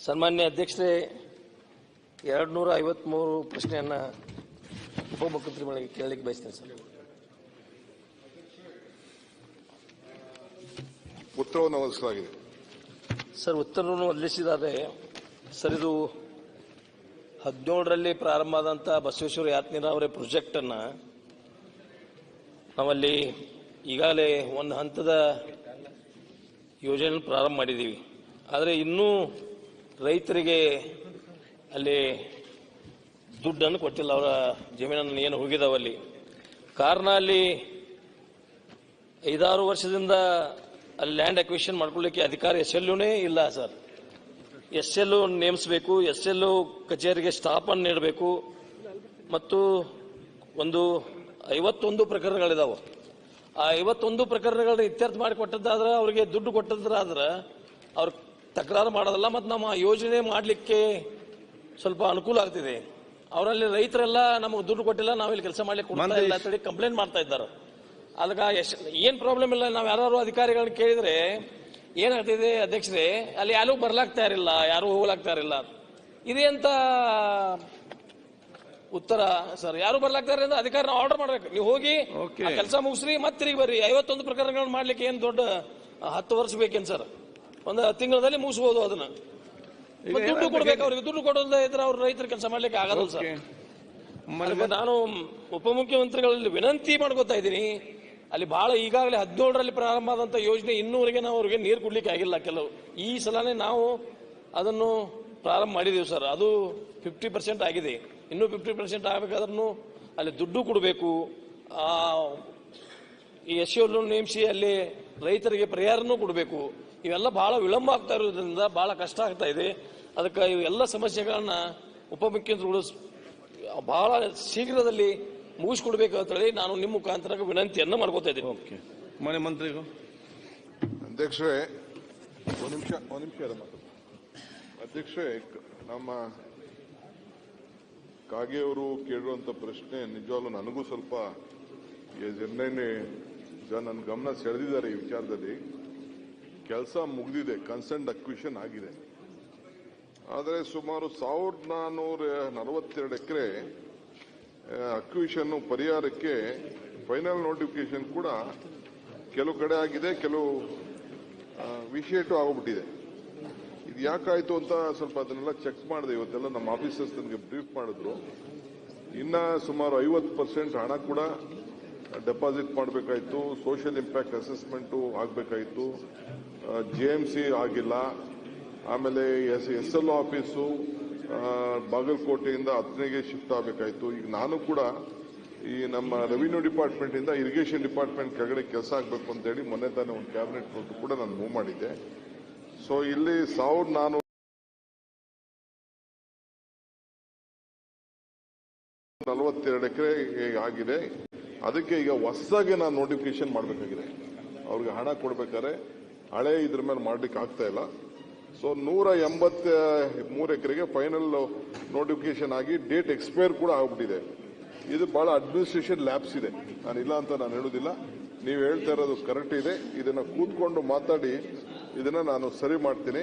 ಸನ್ಮಾನ್ಯ ಅಧ್ಯಕ್ಷರೇ ಎರಡು ನೂರ ಐವತ್ಮೂರು ಪ್ರಶ್ನೆಯನ್ನ ಉಪಮುಖ್ಯಮಂತ್ರಿಗಳಿಗೆ ಕೇಳಲಿಕ್ಕೆ ಬಯಸ್ತೇನೆ ಸರ್. ಉತ್ತರವನ್ನು ಒದಗಿಸಲಾಗಿದೆ ಸರ್ ಉತ್ತರವನ್ನು ಒದಗಿಸಿದ್ದಾರೆ ಸರ್ ಇದು ಹದಿನೇಳರಲ್ಲಿ ಪ್ರಾರಂಭ ಆದಂಥ ಬಸವೇಶ್ವರ ಯಾತ್ ನೀರಾವರಿ ಪ್ರಾಜೆಕ್ಟ್ ಅನ್ನ ನಾವಲ್ಲಿ ಈಗಾಗಲೇ ಒಂದು ಹಂತದ ಯೋಜನೆ ಪ್ರಾರಂಭ ಮಾಡಿದ್ದೀವಿ. ಆದರೆ ಇನ್ನೂ ರೈತರಿಗೆ ಅಲ್ಲಿ ದುಡ್ಡನ್ನು ಕೊಟ್ಟಿಲ್ಲ. ಅವರ ಜಮೀನನ್ನು ಏನು ಹೋಗಿದಾವಲ್ಲಿ ಕಾರಣ ಅಲ್ಲಿ ಐದಾರು ವರ್ಷದಿಂದ ಅಲ್ಲಿ ಲ್ಯಾಂಡ್ ಅಕ್ವಿಷನ್ ಮಾಡ್ಕೊಳ್ಳಿಕ್ಕೆ ಅಧಿಕಾರ ಎಸ್ ಎಲ್ಲೂನೇ ಇಲ್ಲ ಸರ್. ಎಸ್ ಎಲ್ ನೇಮಿಸಬೇಕು. ಎಸ್ ಎಲ್ ಕಚೇರಿಗೆ ಸ್ಟಾಪ್ ಅನ್ನು ನೀಡಬೇಕು. ಮತ್ತು ಒಂದು ಐವತ್ತೊಂದು ಪ್ರಕರಣಗಳಿದಾವೆ. ಆ ಐವತ್ತೊಂದು ಪ್ರಕರಣಗಳನ್ನ ಇತ್ಯರ್ಥ ಮಾಡಿ ಕೊಟ್ಟದ್ದಾದ್ರೆ ಅವರಿಗೆ ದುಡ್ಡು ಕೊಟ್ಟದ್ರಾದ್ರೆ ಅವ್ರು ತಕರಾರು ಮಾಡೋದಲ್ಲ ಮತ್ತು ನಮ್ಮ ಯೋಜನೆ ಮಾಡಲಿಕ್ಕೆ ಸ್ವಲ್ಪ ಅನುಕೂಲ ಆಗ್ತಿದೆ. ಅವರಲ್ಲಿ ರೈತರೆಲ್ಲ ನಮಗೆ ದುಡ್ಡು ಕೊಟ್ಟಿಲ್ಲ ನಾವಿಲ್ಲಿ ಕೆಲಸ ಮಾಡ್ಲಿಕ್ಕೆ ಕೊಡ್ತಾ ಇಲ್ಲ ಅಂತೇಳಿ ಕಂಪ್ಲೇಂಟ್ ಮಾಡ್ತಾ ಇದ್ದಾರೆ. ಅದಕ್ಕೆ ಎಷ್ಟು ಏನು ಪ್ರಾಬ್ಲಮ್ ಇಲ್ಲ ನಾವು ಯಾರು ಅಧಿಕಾರಿಗಳನ್ನ ಕೇಳಿದರೆ ಏನಾಗ್ತಿದೆ ಅಧ್ಯಕ್ಷರೇ ಅಲ್ಲಿ ಯಾರು ಬರ್ಲಾಗ್ತಾ ಇರಲಿಲ್ಲ ಯಾರು ಹೋಗ್ಲಾಗ್ತಾ ಇರಲಿಲ್ಲ. ಇದೇ ಅಂತ ಉತ್ತರ ಸರ್ ಯಾರು ಬರ್ಲಾಗ್ತಾರೆ ಅಂದ್ರೆ ಅಧಿಕಾರ ನಾವು ಆರ್ಡರ್ ಮಾಡ್ಬೇಕು. ನೀವು ಹೋಗಿ ಕೆಲಸ ಮುಗಿಸ್ರಿ ಮತ್ತೆ ತಿರುಗಿ ಬರ್ರಿ. ಐವತ್ತೊಂದು ಪ್ರಕರಣಗಳನ್ನು ಮಾಡ್ಲಿಕ್ಕೆ ಏನು ದೊಡ್ಡ ಹತ್ತು ವರ್ಷ ಬೇಕೇನ್ ಸರ್ ಒಂದು ತಿಂಗಳಲ್ಲಿ ಮುಗಿಸ್ಬೋದು ಅದನ್ನ. ದುಡ್ಡು ಕೊಡ್ಬೇಕು ಅವ್ರಿಗೆ. ದುಡ್ಡು ಕೊಡೋದೇ ಇದ್ರೆ ಅವ್ರ ರೈತರ ಕೆಲಸ ಮಾಡ್ಲಿಕ್ಕೆ ಆಗಲ್ಲ ಸರ್ ನಾನು ಉಪಮುಖ್ಯಮಂತ್ರಿಗಳಲ್ಲಿ ವಿನಂತಿ ಮಾಡ್ಕೋತಾ ಇದ್ದೀನಿ ಅಲ್ಲಿ ಬಹಳ ಈಗಾಗಲೇ ಹದಿನೇಳರಲ್ಲಿ ಪ್ರಾರಂಭ ಆದಂತ ಯೋಜನೆ ಇನ್ನೂವರೆಗೆ ನಾವು ಅವ್ರಿಗೆ ನೀರು ಕೊಡ್ಲಿಕ್ಕೆ ಆಗಿಲ್ಲ ಕೆಲವು. ಈ ಸಲನೇ ನಾವು ಅದನ್ನು ಪ್ರಾರಂಭ ಮಾಡಿದೀವಿ ಸರ್ ಅದು ಫಿಫ್ಟಿ ಪರ್ಸೆಂಟ್ ಆಗಿದೆ. ಇನ್ನೂ ಫಿಫ್ಟಿ ಪರ್ಸೆಂಟ್ ಆಗಬೇಕಾದ್ರೂ ಅಲ್ಲಿ ದುಡ್ಡು ಕೊಡಬೇಕು. ಈ ಎಸ್ ನೇಮಿಸಿ ಅಲ್ಲಿ ರೈತರಿಗೆ ಪರಿಹಾರನೂ ಕೊಡಬೇಕು. ಇವೆಲ್ಲ ಬಹಳ ವಿಳಂಬ ಆಗ್ತಾ ಇರೋದ್ರಿಂದ ಬಹಳ ಕಷ್ಟ ಆಗ್ತಾ ಇದೆ. ಅದಕ್ಕೆ ಇವೆಲ್ಲ ಸಮಸ್ಯೆಗಳನ್ನ ಉಪಮುಖ್ಯಮಂತ್ರಿಗಳು ಸ್- ಬಹಳ ಶೀಘ್ರದಲ್ಲಿ ಮುಗಿಸ್ಕೊಡ್ಬೇಕು ಅಂತ ಹೇಳಿ ನಾನು ನಿಮ್ಮ ಮುಖಾಂತರ ವಿನಂತಿಯನ್ನು ಮಾಡ್ಕೋತಾ ಇದ್ದೀನಿ. ಓಕೆ. ಮನೆ ಮಂತ್ರಿಗಳು. ಅಧ್ಯಕ್ಷರೇ ಒಂದು ನಿಮಿಷ ಒಂದು ನಿಮಿಷ. ಅಧ್ಯಕ್ಷರೇ ಕ- ನಮ್ಮ ಕಾಗೆಯವರು ಕೇಳಿರುವಂತ ಪ್ರಶ್ನೆ ನಿಜವಾಗ್ಲೂ ನನಗೂ ಸ್ವಲ್ಪ ಜನರನ್ನೇ ನನ್ನ ಗಮನ ಸೆಳೆದಿದ್ದಾರೆ ಈ ವಿಚಾರದಲ್ಲಿ. ಕೆಲಸ ಮುಗಿದಿದೆ ಕನ್ಸರ್ನ್ ಅಕ್ವಿಷನ್ ಆಗಿದೆ. ಆದರೆ ಸುಮಾರು ಸಾವಿರದ ನಾನ್ನೂರ ನಲವತ್ತೆರಡು ಎಕರೆ ಅಕ್ವಿಷನ್ ಪರಿಹಾರಕ್ಕೆ ಫೈನಲ್ ನೋಟಿಫಿಕೇಶನ್ ಕೂಡ ಕೆಲವು ಕಡೆ ಆಗಿದೆ, ಕೆಲವು ವಿಶೇಷ ಆಗೋಗ್ಬಿಟ್ಟಿದೆ. ಇದು ಯಾಕಾಯ್ತು ಅಂತ ಸ್ವಲ್ಪ ಅದನ್ನೆಲ್ಲ ಚೆಕ್ ಮಾಡಿದೆ. ಇವತ್ತೆಲ್ಲ ನಮ್ಮ ಆಫೀಸರ್ಸ್ ನನಗೆ ಬ್ರೀಫ್ ಮಾಡಿದ್ರು. ಇನ್ನ ಸುಮಾರು ಐವತ್ತು ಪರ್ಸೆಂಟ್ ಹಣ ಕೂಡ ಡೆಪಾಸಿಟ್ ಮಾಡಬೇಕಾಯ್ತು. ಸೋಷಿಯಲ್ ಇಂಪ್ಯಾಕ್ಟ್ ಅಸೆಸ್ಮೆಂಟು ಆಗಬೇಕಾಯ್ತು. ಜೆ ಎಂ ಸಿ ಆಗಿಲ್ಲ. ಆಮೇಲೆ ಎಸ್ ಎಸ್ ಎಲ್ ಆಫೀಸು ಬಾಗಲಕೋಟೆಯಿಂದ ಹತ್ತನೆಗೆ ಶಿಫ್ಟ್ ಆಗಬೇಕಾಯ್ತು. ಈಗ ನಾನು ಕೂಡ ಈ ನಮ್ಮ ರೆವಿನ್ಯೂ ಡಿಪಾರ್ಟ್ಮೆಂಟ್ ಇಂದ ಇರಿಗೇಷನ್ ಡಿಪಾರ್ಟ್ಮೆಂಟ್ ಕೆಳಗಡೆ ಕೆಲಸ ಆಗಬೇಕು ಅಂತ ಹೇಳಿ ಮೊನ್ನೆ ತಾನೇ ಒಂದು ಕ್ಯಾಬಿನೆಟ್ ಕೊಟ್ಟು ಕೂಡ ನಾನು ಮೂವ್ ಮಾಡಿದ್ದೆ. ಸೊ ಇಲ್ಲಿ ಸಾವಿರದ ನಾನು ನಲವತ್ತೆರಡು ಎಕರೆ ಆಗಿದೆ, ಅದಕ್ಕೆ ಈಗ ಹೊಸದಾಗಿ ನಾನು ನೋಟಿಫಿಕೇಶನ್ ಮಾಡಬೇಕಾಗಿದೆ. ಅವ್ರಿಗೆ ಹಣ ಕೊಡ್ಬೇಕಾದ್ರೆ ಹಳೆ ಇದ್ರ ಮೇಲೆ ಮಾಡ್ಲಿಕ್ಕೆ ಆಗ್ತಾ ಇಲ್ಲ. ಸೊ ನೂರ ಎಂಬತ್ತ ಮೂರು ಎಕರೆಗೆ ಫೈನಲ್ ನೋಟಿಫಿಕೇಶನ್ ಆಗಿ ಡೇಟ್ ಎಕ್ಸ್ಪೈರ್ ಕೂಡ ಆಗ್ಬಿಟ್ಟಿದೆ. ಇದು ಬಹಳ ಅಡ್ಮಿನಿಸ್ಟ್ರೇಷನ್ ಲ್ಯಾಬ್ಸ್ ಇದೆ. ನಾನು ಇಲ್ಲ ಅಂತ ನಾನು ಹೇಳುದಿಲ್ಲ. ನೀವು ಹೇಳ್ತಾ ಇರೋದು ಕರೆಕ್ಟ್ ಇದೆ. ಇದನ್ನ ಕೂತ್ಕೊಂಡು ಮಾತಾಡಿ ಇದನ್ನ ನಾನು ಸರಿ ಮಾಡ್ತೀನಿ.